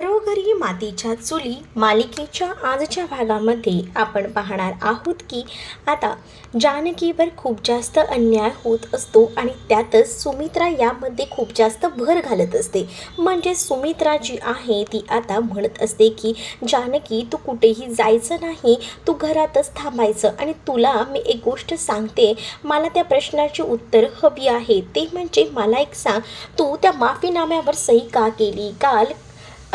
घरोघरी मातीच्या चुली मालिकेच्या आजच्या भागामध्ये आपण पाहणार आहोत की आता जानकीवर खूप जास्त अन्याय होत असतो आणि त्यातच सुमित्रा यामध्ये खूप जास्त भर घालत असते. म्हणजे सुमित्रा जी आहे ती आता म्हणत असते की जानकी तू कुठेही जायचं नाही तू घरातच थांबायचं आणि तुला मी एक गोष्ट सांगते मला त्या प्रश्नाची उत्तर हवी आहे. ते म्हणजे मला एक सांग तू त्या माफीनाम्यावर सही का केली? काल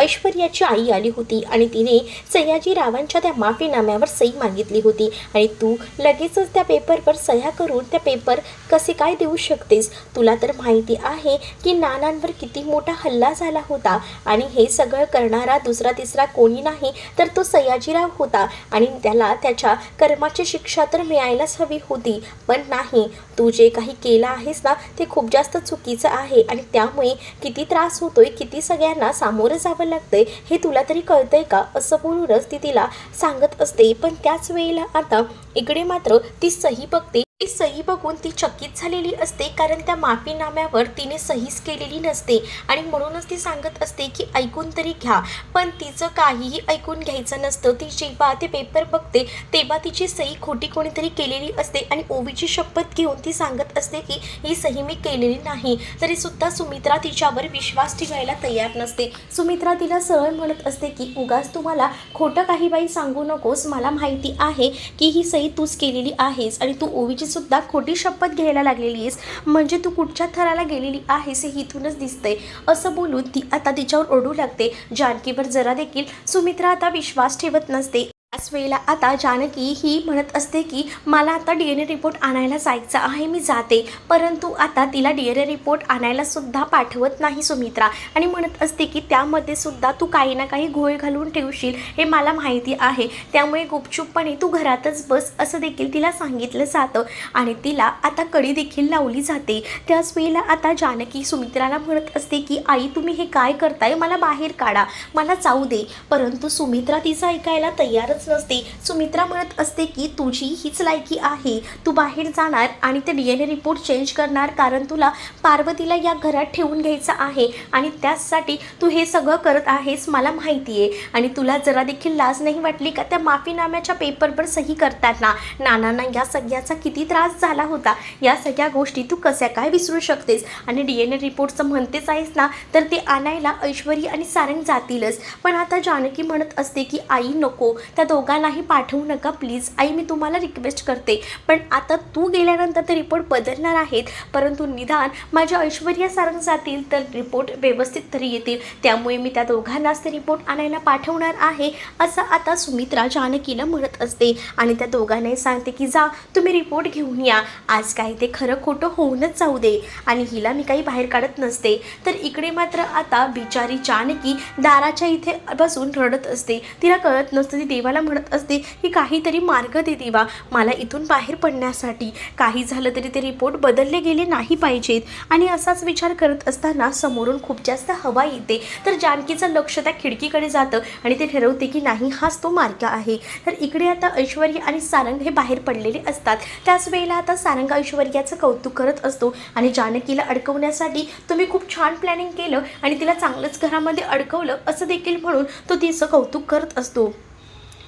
ऐश्वर्याची आई आली होती आणि तिने सयाजीरावांच्या त्या माफीनाम्यावर सही मागितली होती. आणि तू लगेचच त्या पेपरवर सह्या करून त्या पेपर कसे काय देऊ शकतेस? तुला तर माहिती आहे की नानांवर किती मोठा हल्ला झाला होता आणि हे सगळं करणारा दुसरा तिसरा कोणी नाही तर तो सयाजीराव होता. आणि त्याला त्याच्या कर्माची शिक्षा तर मिळायलाच हवी होती. पण नाही तू जे काही केलं आहेस ना ते खूप जास्त चुकीचं आहे आणि त्यामुळे किती त्रास होतोय किती सगळ्यांना सामोरं जावं लागतंय हे तुला तरी कळतंय का? असं बोलूनच ती तिला सांगत असते. पण त्याच वेळेला आता इकडे मात्र ती सही बघते. ती सही बघून ती चकित झालेली असते कारण त्या माफीनाम्यावर तिने सहीच केलेली नसते. आणि म्हणूनच ती सांगत असते की ऐकून तरी घ्या. पण तिचं काहीही ऐकून घ्यायचं नसतं. ती जेव्हा ते पेपर बघते तेव्हा तिची सही खोटी कोणीतरी केलेली असते. आणि ओवीची शपथ घेऊन ती सांगत असते की ही सही मी केलेली नाही. तरी सुद्धा सुमित्रा तिच्यावर विश्वास ठेवायला तयार नसते. सुमित्रा तिला सरळ म्हणत असते की उगाच तुम्हाला खोटं काही बाई सांगू नकोस. मला माहिती आहे की ही सही तूच केलेली आहेस. आणि तू ओवीची सुद्धा खोटी शपथ घ्यायला लागलेली आहेस. म्हणजे तू कुठच्या थराला गेलेली आहेस हे इथूनच दिसतंय. असं बोलून ती आता तिच्यावर ओढू लागते. जानकीवर जरा देखील सुमित्रा आता विश्वास ठेवत नसते. त्याच वेळेला आता जानकी ही म्हणत असते की मला आता डी एन ए रिपोर्ट आणायला जायचं आहे मी जाते. परंतु आता तिला डी एन ए रिपोर्ट आणायला सुद्धा पाठवत नाही सुमित्रा. आणि म्हणत असते की त्यामध्ये सुद्धा तू काही ना काही घोळ घालून ठेवशील हे मला माहिती आहे. त्यामुळे गुपचूपपणे तू घरातच बस असं देखील तिला सांगितलं जातं. आणि तिला आता कडी देखील लावली जाते. त्याच वेळेला आता जानकी सुमित्राला म्हणत असते की आई तुम्ही हे काय करताय? मला बाहेर काढा. मला जाऊ दे. परंतु सुमित्रा तिचं ऐकायला तयारच नसते. सुमित्रा म्हणत असते की तुझी हीच लायकी आहे. तू बाहेर जाणार आणि ते D N A report change करणार कारण तुला पार्वतीला या घरात ठेवून घ्यायचं आहे आणि त्याचसाठी तू हे सगळं करत आहेस मला माहिती आहे. आणि तुला जरा देखील लाज नाही वाटली का? त्या माफीनाम्याच्या पेपरवर सही करताना. नानांना या सगळ्याचा किती त्रास झाला होता. या सगळ्या गोष्टी तू कशा काय विसरू शकतेस? आणि डी एन ए रिपोर्टचं म्हणतेच आहेस ना तर ते आणायला ऐश्वरी आणि सारंग जातीलच. पण आता जानकी म्हणत असते की आई नको. त्या दोघांनाही पाठवू नका प्लीज आई मी तुम्हाला रिक्वेस्ट करते. पण आता तू गेल्यानंतर ते रिपोर्ट बदलणार आहेत. परंतु निदान माझ्या ऐश्वर्या सारंग जातील तर रिपोर्ट व्यवस्थित तरी येतील. त्यामुळे मी त्या दोघांनाच ते रिपोर्ट आणायला पाठवणार आहे असं आता सुमित्रा जानकीला म्हणत असते. आणि त्या दोघांनाही सांगते की जा तुम्ही रिपोर्ट घेऊन या. आज काय ते खरं खोटं होऊनच जाऊ दे. आणि हिला मी काही बाहेर काढत नसते. तर इकडे मात्र आता बिचारी जानकी दाराच्या इथे बसून रडत असते. तिला कळत नसतं ती देवाला म्हणत असते की काहीतरी मार्ग दे देवा मला इथून बाहेर पडण्यासाठी. काही झालं तरी ते रिपोर्ट बदलले गेले नाही पाहिजेत. आणि असाच विचार करत असताना समोरून खूप जास्त हवा येते. तर जानकीचं लक्ष त्या खिडकीकडे जातं आणि ते ठरवते की नाही हाच तो मार्ग आहे. तर इकडे आता ऐश्वर्या आणि सारंग हे बाहेर पडलेले असतात. त्याच वेळेला आता सारंग ऐश्वर्याचं कौतुक करत असतो आणि जानकीला अडकवण्यासाठी तुम्ही खूप छान प्लॅनिंग केलं आणि तिला चांगलंच घरामध्ये अडकवलं असं देखील म्हणून तो तिचं कौतुक करत असतो.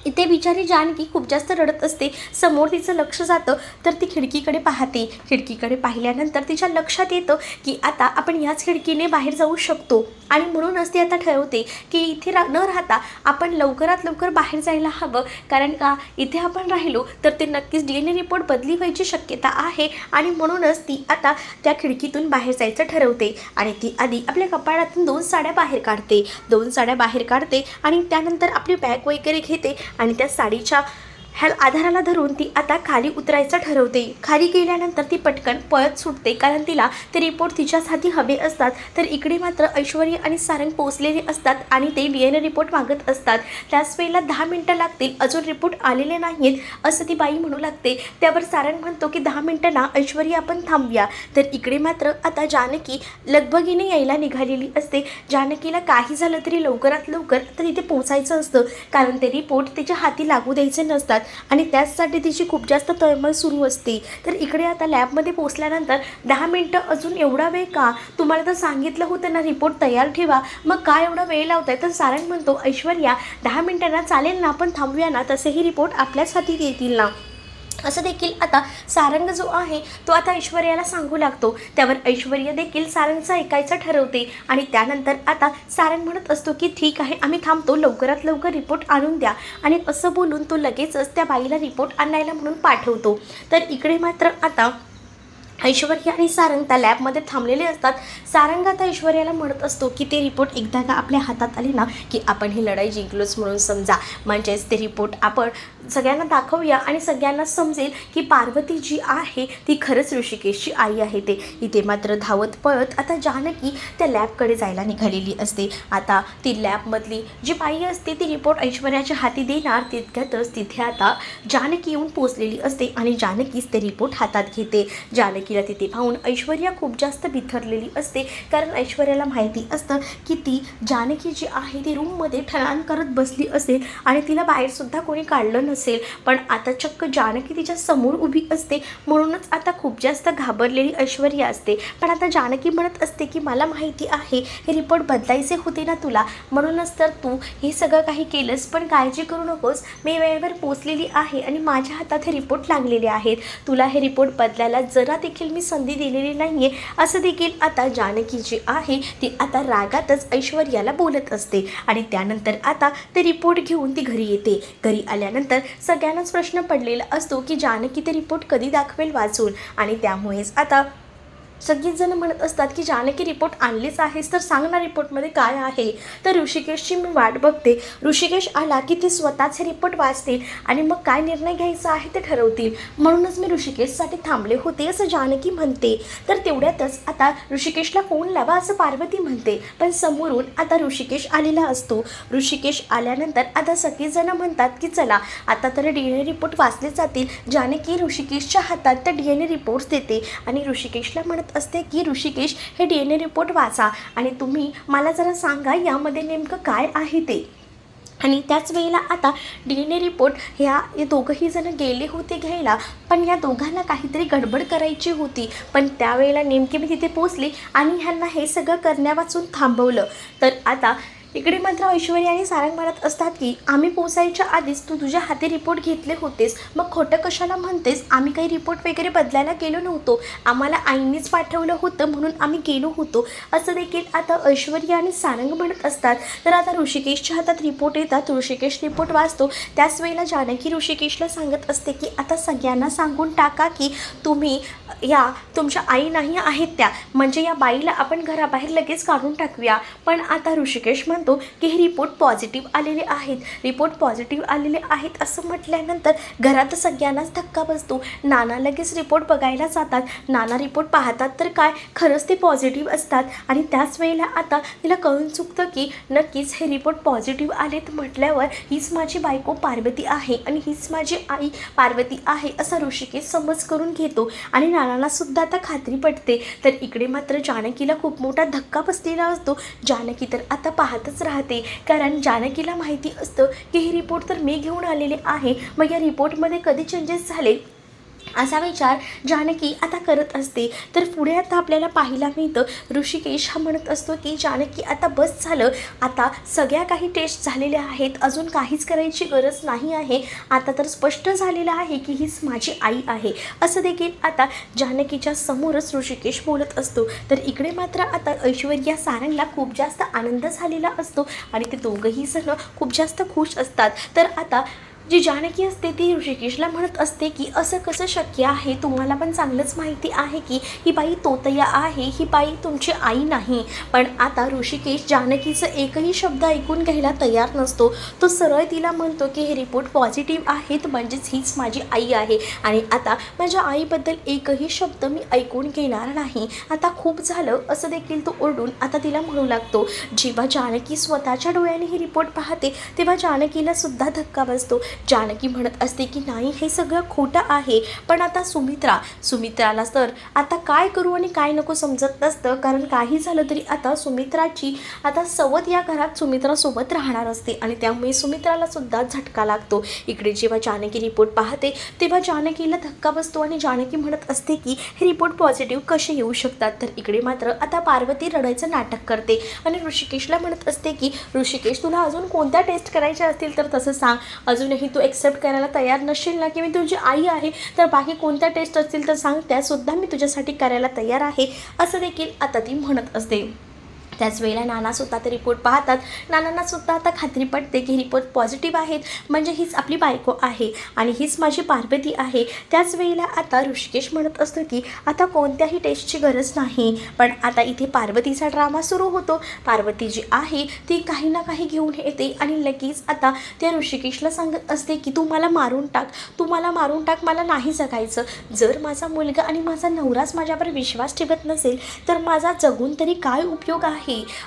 इथे बिचारी जानकी खूप जास्त रडत असते. समोर तिचं लक्ष जातं तर ती खिडकीकडे पाहते. खिडकीकडे पाहिल्यानंतर तिच्या लक्षात येतं की आता आपण याच खिडकीने बाहेर जाऊ शकतो. आणि म्हणूनच ती आता ठरवते की इथे रा न राहता आपण लवकरात लवकर बाहेर जायला हवं. कारण का? इथे आपण राहिलो तर ते नक्कीच डी एन ए रिपोर्ट बदली व्हायची शक्यता आहे. आणि म्हणूनच ती आता त्या खिडकीतून बाहेर जायचं ठरवते. आणि ती आधी आपल्या कपाळातून दोन साड्या बाहेर काढते. दोन साड्या बाहेर काढते आणि त्यानंतर आपली बॅग वगैरे घेते. आणि त्या साडीच्या हॅल आधाराला धरून ती आता खाली उतरायचं ठरवते. खाली गेल्यानंतर ती पटकन पळत सुटते. कारण तिला ते रिपोर्ट तिच्याच हाती हवे असतात. तर इकडे मात्र ऐश्वर्या आणि सारंग पोचलेले असतात आणि ते डी एन ए रिपोर्ट मागत असतात. त्याच वेळेला दहा मिनटं लागतील. अजून रिपोर्ट आलेले नाहीत असं ती बाई म्हणू लागते. त्यावर सारंग म्हणतो की दहा मिनटं ना ऐश्वर्या आपण थांबूया. तर इकडे मात्र आता जानकी लगबगीने यायला निघालेली असते. जानकीला काही झालं तरी लवकरात लवकर आता तिथे पोचायचं असतं. कारण ते रिपोर्ट तिच्या हाती लागू द्यायचे नसतात. आणि त्याचसाठी तिची खूप जास्त तळमळ सुरू असते. तर इकडे आता लॅबमध्ये पोचल्यानंतर दहा मिनटं अजून एवढा वेळ का? तुम्हाला तर सांगितलं होतं ना रिपोर्ट तयार ठेवा. मग काय एवढा वेळ लावताय? तर सारंग म्हणतो ऐश्वर्या दहा मिनटांना चालेल ना आपण थांबूया ना तसेही रिपोर्ट आपल्याच हाती येतील ना. असं देखील आता सारंग जो आहे तो आता ऐश्वर्याला सांगू लागतो. त्यावर ऐश्वर्या देखील सारंगचं ऐकायचं ठरवते आणि त्यानंतर आता सारंग म्हणत असतो की ठीक आहे आम्ही थांबतो. लवकरात लवकर रिपोर्ट आणून द्या. आणि असं बोलून तो लगेचच त्या बाईला रिपोर्ट आणायला म्हणून पाठवतो. तर इकडे मात्र आता ऐश्वर्या आणि सारंग त्या लॅबमध्ये थांबलेले असतात. सारंग आता ऐश्वर्याला म्हणत असतो की ते रिपोर्ट एकदा का आपल्या हातात आले ना की आपण ही लढाई जिंकलोच म्हणून समजा. म्हणजेच ते रिपोर्ट आपण सगळ्यांना दाखवूया आणि सगळ्यांना समजेल की पार्वती जी आहे ती खरंच ऋषिकेशची आई आहे ते. इथे मात्र धावत पळत आता जानकी त्या लॅबकडे जायला निघालेली असते. आता ती लॅबमधली जी बाई असते ती रिपोर्ट ऐश्वर्याच्या हाती देणार. तितक्यातच तिथे आता जानकी येऊन पोचलेली असते आणि जानकीच ते रिपोर्ट हातात घेते. जानकी जानकीला तिथे. पाहून ऐश्वर्या खूप जास्त बिथरलेली असते. कारण ऐश्वर्याला माहिती असतं की ती जानकी जी आहे ती रूममध्ये ठराण करत बसली असेल आणि तिला बाहेरसुद्धा कोणी काढलं नसेल. पण आता चक्क जानकी तिच्या समोर उभी असते. म्हणूनच आता खूप जास्त घाबरलेली ऐश्वर्या असते. पण आता जानकी म्हणत असते की मला माहिती आहे हे रिपोर्ट बदलायचे होते ना तुला. म्हणूनच तर तू हे सगळं काही केलंस पण काळजी करू नकोस. मी वेळेवर पोचलेली आहे आणि माझ्या हातात हे रिपोर्ट लागलेले आहेत. तुला हे रिपोर्ट बदलायला जरा ते देखील मी संधी दिलेली नाही आहे असं देखील आता जानकी जी आहे ती आता रागातच ऐश्वर्याला बोलत असते. आणि त्यानंतर आता ते रिपोर्ट घेऊन ती घरी येते. घरी आल्यानंतर सगळ्यांनाच प्रश्न पडलेला असतो की जानकी ते रिपोर्ट कधी दाखवेल वाचून? आणि त्यामुळेच आता सगळीच जण म्हणत असतात की जानकी रिपोर्ट आणलीच आहेस तर सांग ना रिपोर्टमध्ये काय आहे? तर ऋषिकेशची मी वाट बघते. ऋषिकेश आला की ते स्वतःचे रिपोर्ट वाचतील आणि मग काय निर्णय घ्यायचा आहे ते ठरवतील. म्हणूनच मी ऋषिकेशसाठी थांबले होते असं जानकी म्हणते. तर तेवढ्यातच आता ऋषिकेशला फोन लावा असं पार्वती म्हणते. पण समोरून आता ऋषिकेश आलेला असतो. ऋषिकेश आल्यानंतर आता सगळीजण म्हणतात की चला आता तर डी एन ए रिपोर्ट वाचले जातील. जानकी ऋषिकेशच्या हातात त्या डी एन ए रिपोर्ट्स देते. आणि ऋषिकेशला म्हणत असते की ऋषिकेश हे डी एन ए रिपोर्ट वाचा. आणि तुम्ही मला जरा सांगा यामध्ये नेमकं काय आहे ते. आणि त्याच वेळेला आता डी एन ए रिपोर्ट ह्या हे दोघंही जण गेले होते घ्यायला पण या दोघांना काहीतरी गडबड करायची होती. पण त्यावेळेला नेमके मी तिथे पोचले आणि ह्यांना हे सगळं करण्यावाचून थांबवलं. तर आता इकडे मात्र ऐश्वर्या आणि सारंग म्हणत असतात की आम्ही पोचायच्या आधीच तू तुझ्या हाती रिपोर्ट घेतले होतेस. मग खोटं कशाला म्हणतेस? आम्ही काही रिपोर्ट वगैरे बदलायला गेलो नव्हतो. आम्हाला आईनीच पाठवलं होतं म्हणून आम्ही गेलो होतो. असं देखील आता ऐश्वर्या आणि सारंग म्हणत असतात. तर आता ऋषिकेशच्या हातात रिपोर्ट येतात. ऋषिकेश रिपोर्ट वाचतो. त्याच वेळेला जानकी ऋषिकेशला सांगत असते की आता सगळ्यांना सांगून टाका की तुम्ही या तुमच्या आई नाही आहेत त्या. म्हणजे या बाईला आपण घराबाहेर लगेच काढून टाकूया. पण आता ऋषिकेश म्हणतो की हे रिपोर्ट पॉझिटिव्ह आलेले आहेत. रिपोर्ट पॉझिटिव्ह आलेले आहेत असं म्हटल्यानंतर घरात सगळ्यांनाच धक्का बसतो. नाना लगेच रिपोर्ट बघायला जातात. नाना रिपोर्ट पाहतात तर काय? खरंच ते पॉझिटिव्ह असतात. आणि त्याच वेळेला आता तिला कळून चुकतं की नक्कीच हे रिपोर्ट पॉझिटिव्ह आलेत म्हटल्यावर हीच माझी बायको पार्वती आहे आणि हीच माझी आई पार्वती आहे असा ऋषिकेश समज करून घेतो. आणि नानाला सुद्धा आता खात्री पटते. तर इकडे मात्र जानकीला खूप मोठा धक्का बसलेला असतो. जानकी तर आता पाहतच राहते. कारण जानकीला माहिती असतं की हे रिपोर्ट तर मी घेऊन आलेले आहे. मग या रिपोर्टमध्ये कधी चेंजेस झाले? असा विचार जानकी आता करत असते. तर पुढे आता आपल्याला पाहायला मिळतं ऋषिकेश हा म्हणत असतो की जानकी आता बस झालं. आता सगळ्या काही टेस्ट झालेल्या आहेत. अजून काहीच करायची गरज नाही आहे. आता तर स्पष्ट झालेलं आहे की हीच माझी आई आहे. असं देखील आता जानकीच्या समोरच ऋषिकेश बोलत असतो. तर इकडे मात्र आता ऐश्वर्या सारंगला खूप जास्त आनंद झालेला असतो आणि ते दोघंही जण खूप जास्त खुश असतात. तर आता जी जानकी असते ती ऋषिकेशला म्हणत असते की असं कसं शक्य आहे? तुम्हाला पण चांगलंच माहिती आहे की ही बाई तोतया आहे ही बाई तुमची आई नाही. पण आता ऋषिकेश जानकीचं एकही शब्द ऐकून घ्यायला तयार नसतो. तो सरळ तिला म्हणतो की हे रिपोर्ट पॉझिटिव्ह आहेत म्हणजेच हीच माझी आई आहे. आणि आता माझ्या आईबद्दल एकही शब्द मी ऐकून घेणार नाही. आता खूप झालं असं देखील तो ओरडून आता तिला म्हणू लागतो. जेव्हा जानकी स्वतःच्या डोळ्याने ही रिपोर्ट पाहते तेव्हा जानकीला सुद्धा धक्का बसतो. जानकी म्हणत असते की नाही हे सगळं खोटं आहे. पण आता सुमित्रा सुमित्राला तर आता काय करू आणि काय नको समजत नसतं. कारण काही झालं तरी आता सुमित्राची आता सवत या घरात सुमित्रासोबत राहणार असते आणि त्यामुळे सुमित्राला सुद्धा झटका लागतो. इकडे जेव्हा जानकी रिपोर्ट पाहते तेव्हा जानकीला धक्का बसतो आणि जानकी म्हणत असते की हे रिपोर्ट पॉझिटिव्ह कसे येऊ शकतात? तर इकडे मात्र आता पार्वती रडायचं नाटक करते आणि ऋषिकेशला म्हणत असते की ऋषिकेश तुला अजून कोणत्या टेस्ट करायच्या असतील तर तसं सांग. अजूनही तू एक्सेप्ट करायला तयार नसेल ना की मी तुझी आई आहे तर बाकी कोणत्या टेस्ट असतील तर सांग त्यासुद्धा मी तुझ्यासाठी करायला तयार आहे असं देखील आता ती म्हणत असते. त्याच वेळेला नानासुद्धा ते रिपोर्ट पाहतात. नानांनासुद्धा आता खात्री पडते की रिपोर्ट पॉझिटिव्ह आहेत. म्हणजे हीच आपली बायको आहे आणि हीच माझी पार्वती आहे. त्याच वेळेला आता ऋषिकेश म्हणत असतो की आता कोणत्याही टेस्टची गरज नाही. पण आता इथे पार्वतीचा ड्रामा सुरू होतो. पार्वती जी आहे ती काही ना काही घेऊन येते आणि लगेच आता त्या ऋषिकेशला सांगत असते की तू मला मारून टाक. तू मला मारून टाक. मला नाही जगायचं. जर माझा मुलगा आणि माझा नवराच माझ्यावर विश्वास ठेवत नसेल तर माझा जगून तरी काय उपयोग आहे?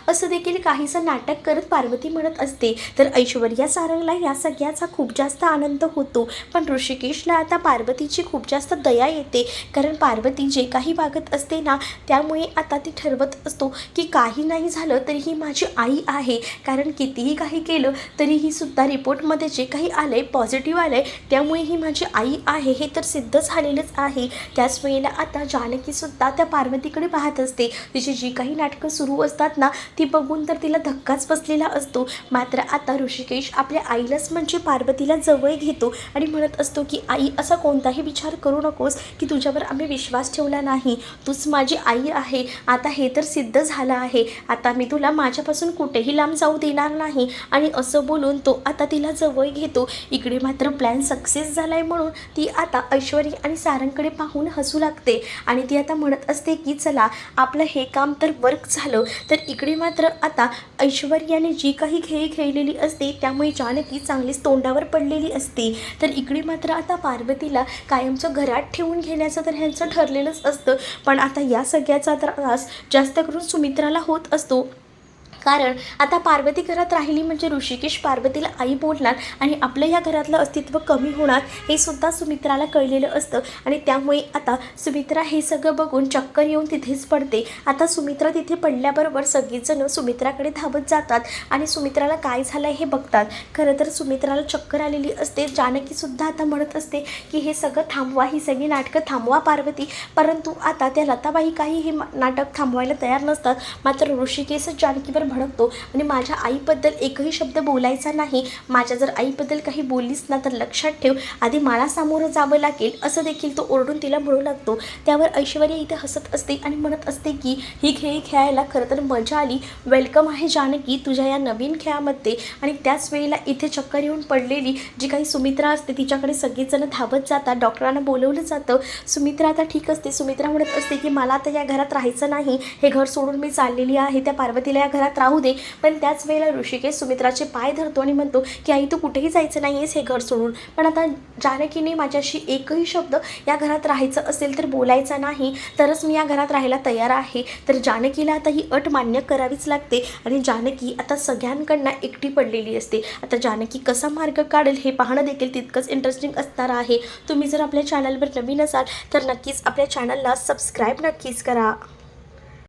असं देखील काहीसं नाटक करत पार्वती म्हणत असते. तर ऐश्वर्या सारंगला या सगळ्याचा खूप जास्त आनंद होतो. पण ऋषिकेशला आता पार्वतीची खूप जास्त दया येते. कारण पार्वती जे काही वागत असते ना त्यामुळे आता ती ठरवत असतो की काही नाही झालं तरी ही माझी आई आहे. कारण कितीही काही केलं तरी ही सुद्धा रिपोर्टमध्ये जे काही आलं आहे पॉझिटिव्ह आलं आहे त्यामुळे ही माझी आई आहे. हे तर सिद्ध झालेलंच आहे. त्याच वेळेला आता जानकीसुद्धा त्या पार्वतीकडे पाहत असते. तिची जी काही नाटकं सुरू असतात ना ती बघून तर तिला धक्काच बसलेला असतो. मात्र आता ऋषिकेश आपल्या आईलाच म्हणजे पार्वतीला जवळ घेतो आणि म्हणत असतो की आई असा कोणताही विचार करू नकोस की तुझ्यावर आम्ही विश्वास ठेवला नाही. तूच माझी आई आहे. आता हे तर सिद्ध झालं आहे. आता मी तुला माझ्यापासून कुठेही लांब जाऊ देणार नाही. आणि असं बोलून तो आता तिला जवळ घेतो. इकडे मात्र प्लॅन सक्सेस झाला आहे म्हणून ती आता ऐश्वरी आणि सारंगकडे पाहून हसू लागते. आणि ती आता म्हणत असते की चला आपलं हे काम तर वर्क झालं. तर तर इकडे मात्र आता ऐश्वर्याने जी काही खेळ खेळलेली असते त्यामुळे जानकी चांगलीच तोंडावर पडलेली असते. तर इकडे मात्र आता पार्वतीला कायमचं घरात ठेवून घेण्याचं तर ह्यांचं ठरलेलंच असतं. पण आता या सगळ्याचा त्रास जास्त करून सुमित्राला होत असतो. कारण आता पार्वती घरात राहिली म्हणजे ऋषिकेश पार्वतीला आई बोलणार आणि आपलं या घरातलं अस्तित्व कमी होणार हे सुद्धा सुमित्राला कळलेलं असतं. आणि त्यामुळे आता सुमित्रा हे सगळं बघून चक्कर येऊन तिथेच पडते. आता सुमित्रा तिथे पडल्याबरोबर सगळीजणं सुमित्राकडे धावत जातात आणि सुमित्राला काय झालं हे बघतात. खरं तर सुमित्राला चक्कर आलेली असते. जानकीसुद्धा आता म्हणत असते की हे सगळं थांबवा ही सगळी नाटकं थांबवा पार्वती. परंतु आता त्या लताबाई काही हे नाटक थांबवायला तयार नसतात. मात्र ऋषिकेशच जानकीवर भडकतो. आणि माझ्या आईबद्दल एकही शब्द बोलायचा नाही. माझ्या जर आईबद्दल काही बोललीस ना तर लक्षात ठेव. आधी मला सामोरं जावं लागेल. असं देखील तो ओरडून तिला म्हणू लागतो. त्यावर ऐश्वर्या इथे हसत असते आणि म्हणत असते की ही खेळ खेळायला खरं तर मजा आली. वेलकम आहे जानकी. तुझ्या या नवीन खेळामध्ये. आणि त्याच वेळेला इथे चक्कर येऊन पडलेली जी काही सुमित्रा असते तिच्याकडे सगळेजण धावत जातात. डॉक्टरांना बोलवलं जातं. सुमित्रा आता ठीक असते. सुमित्रा म्हणत असते की मला आता या घरात राहायचं नाही. हे घर सोडून मी चाललेली आहे. त्या पार्वतीला या घरात राहू दे. पण त्याच वेळेला ऋषिकेश सुमित्राचे पाय धरतो आणि म्हणतो की आई तू कुठेही जायचं नाही आहेस हे घर सोडून. पण आता जानकीने माझ्याशी एकही शब्द या घरात राहायचं असेल तर बोलायचा नाही. तरच मी या घरात राहायला तयार आहे. तर जानकीला आता ही अट मान्य करावीच लागते आणि जानकी आता सगळ्यांकडनं एकटी पडलेली असते. आता जानकी कसा मार्ग काढेल हे पाहणं देखील तितकंच इंटरेस्टिंग असणार आहे. तुम्ही जर आपल्या चॅनलवर नवीन असाल तर नक्कीच आपल्या चॅनलला सबस्क्राईब नक्कीच करा.